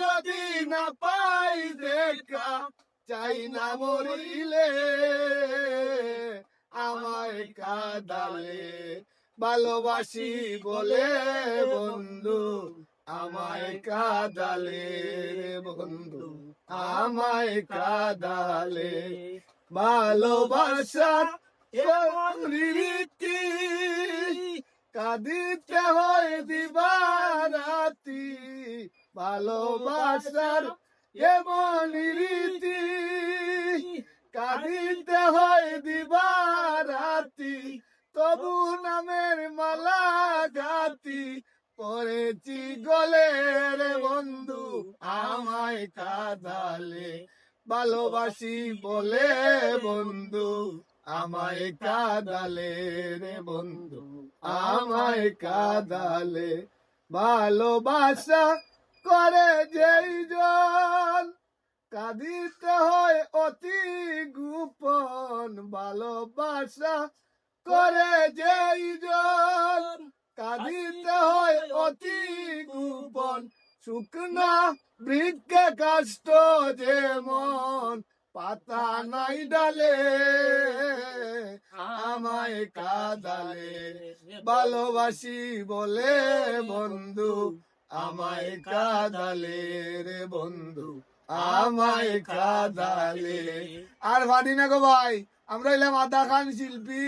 যদি না পাই দেখা, চাই না মরিলে। আমায় কাদালে, ভালোবাসি বলে বন্ধু, আমায় কাদালে বন্ধু, আমায় কাদালে। ভালোবাসা এমন রীতি, কাঁদিতে হয় দিবারাতি ভালোবাসার এমন রীতি কাঁদিতে হয় দিবারাতি, তবু নামের মালা গাতি পড়েছি গলে রে বন্ধু আমায় কাদালে। ভালোবাসি বলে বন্ধু, আমায় কাদালে রে বন্ধু, আমায় কাদালে। ভালোবাসা করে যেই জন কাঁদিতে হয় অতি গোপন ভালোবাসা। করে যেই জন কাঁদিতে হয় অতি গোপন, শুকনা বৃক্ষে কাষ্ট যেমন পাতা নাই ডালে, আমায় কাদালে, ভালোবাসি বলে বন্ধু আমায় কাদালে রে বন্ধু, আমায় কাদালে। আর ভাবি না গো ভাই, আমরা এলাম আদা খান শিল্পী।